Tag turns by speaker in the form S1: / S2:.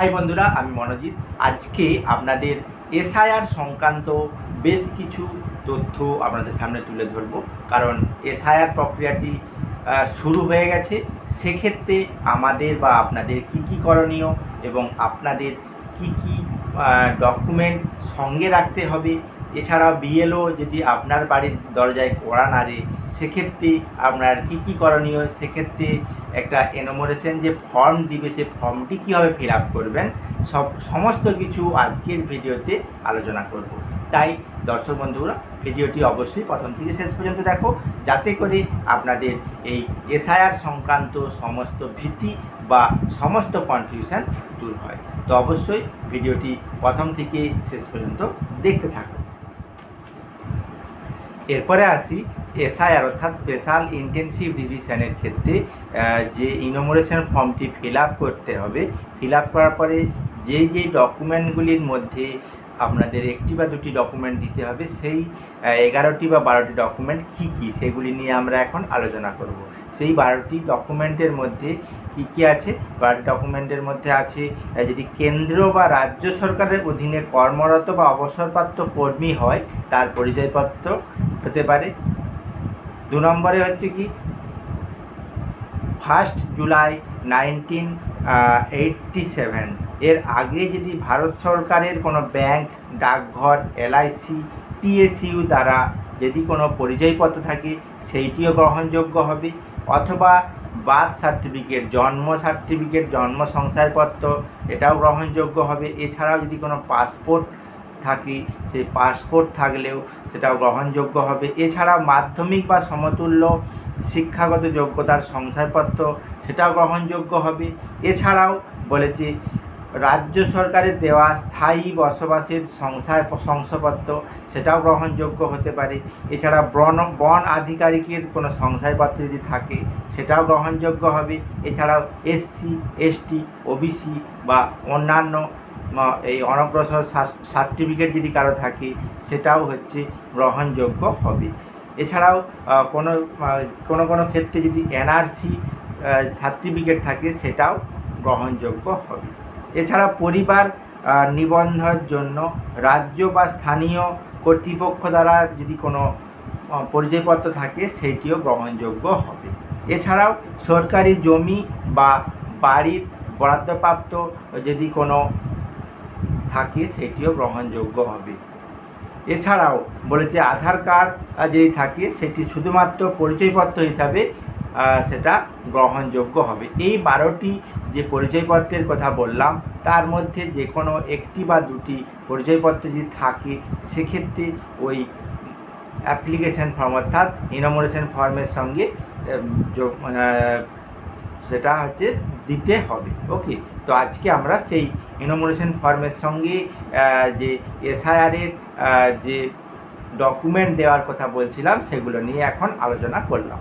S1: High বন্ধুরা, আমি মনোজিৎ। আজকে আপনাদের এসআইআর সংক্রান্ত বেশ কিছু তথ্য আপনাদের সামনে তুলে ধরব। কারণ এসআইআর প্রক্রিয়াটি শুরু হয়ে গেছে। সেক্ষেত্রে আমাদের বা আপনাদের কি কি করণীয় এবং আপনাদের কি কি ডকুমেন্ট সঙ্গে রাখতে হবে। এছাড়া বিএলও যদি আপনার বাড়ির দরজায় কড়া নাড়ে সেক্ষেত্রে আপনার কি কি করণীয়? সেক্ষেত্রে একটা এনোমোরেশন যে ফর্ম দিবে, সে ফর্মটি কীভাবে ফিল আপ করবেন? সব সমস্ত কিছু আজকের ভিডিওতে আলোচনা করব। তাই দর্শক বন্ধুরা, ভিডিওটি অবশ্যই প্রথম থেকে শেষ পর্যন্ত দেখো, যাতে করে আপনাদের এই এসআইআর সংক্রান্ত সমস্ত ভীতি বা সমস্ত কনফিউশন দূর হয়। তো অবশ্যই ভিডিওটি প্রথম থেকে শেষ পর্যন্ত দেখতে থাকো। এরপরে আসি, এসআইআর অর্থাৎ স্পেশাল ইন্টেনসিভ রিভিশনের ক্ষেত্রে যে ইনোমোরেশন ফর্মটি ফিল করতে হবে। ফিল করার পরে যেই যেই ডকুমেন্টগুলির মধ্যে আপনাদের একটি বা দুটি ডকুমেন্ট দিতে হবে। সেই এগারোটি বা বারোটি ডকুমেন্ট কী কী, সেগুলি নিয়ে আমরা এখন আলোচনা করব। সেই বারোটি ডকুমেন্টের মধ্যে কী কী আছে? বারোটি ডকুমেন্টের মধ্যে আছে যদি কেন্দ্র বা রাজ্য সরকারের অধীনে কর্মরত বা অবসরপ্রাপ্ত কর্মী হয়, তার পরিচয়পত্র হতে পারে। দু নম্বরে হচ্ছে কি first July nineteen eighty seven এর আগে যদি ভারত সরকারের কোনো ব্যাংক, ডাকঘর এলআইসি পিএসইউ দ্বারা যদি কোনো পরিচয়পত্র থাকে, সেইটিও গ্রহণযোগ্য হবে। অথবা বার্থ সার্টিফিকেট, জন্ম সার্টিফিকেট, জন্ম শংসাপত্র এটাও গ্রহণযোগ্য হবে। এছাড়াও যদি কোনো পাসপোর্ট থাকে, সেই পাসপোর্ট থাকলেও সেটাও গ্রহণযোগ্য হবে। এছাড়াও মাধ্যমিক বা সমতুল্য শিক্ষাগত যোগ্যতার শংসাপত্র সেটাও গ্রহণযোগ্য হবে। এছাড়াও বলেছে রাজ্য সরকারের দেওয়া স্থায়ী বসবাসের সংসার শংসাপত্র সেটাও গ্রহণযোগ্য হতে পারে। এছাড়া বন বন আধিকারিকের কোনো শংসাপত্র যদি থাকে, সেটাও গ্রহণযোগ্য হবে। এছাড়াও এসসি এসটি ওবিসি বা অন্যান্য এই অনগ্রসর সার্টিফিকেট যদি কারও থাকে, সেটাও হচ্ছে গ্রহণযোগ্য হবে। এছাড়াও কোনো কোনো কোনো ক্ষেত্রে যদি এনআরসি সার্টিফিকেট থাকে, সেটাও গ্রহণযোগ্য হবে। এছাড়া পরিবার নিবন্ধের জন্য রাজ্য বা স্থানীয় কর্তৃপক্ষ দ্বারা যদি কোনো পরিচয়পত্র থাকে সেটিও গ্রহণযোগ্য হবে। এছাড়াও সরকারি জমি বা বাড়ির বরাদ্দপ্রাপ্ত যদি কোনো থাকে সেটিও গ্রহণযোগ্য হবে। এছাড়াও বলেছে আধার কার্ড যদি থাকে, সেটি শুধুমাত্র পরিচয়পত্র হিসাবে সেটা গ্রহণযোগ্য হবে। এই বারোটি যে পরিচয়পত্রের কথা বললাম, তার মধ্যে যে কোনো একটি বা দুটি পরিচয়পত্র যদি থাকে, সেক্ষেত্রে ওই অ্যাপ্লিকেশন ফর্ম অর্থাৎ ইনোমোরেশন ফর্মের সঙ্গে সেটা হচ্ছে দিতে হবে। ওকে তো আজকে আমরা সেই ইনোমোরেশন ফর্মের সঙ্গে যে এসআইআরের যে ডকুমেন্ট দেওয়ার কথা বলছিলাম, সেগুলো নিয়ে এখন আলোচনা করলাম।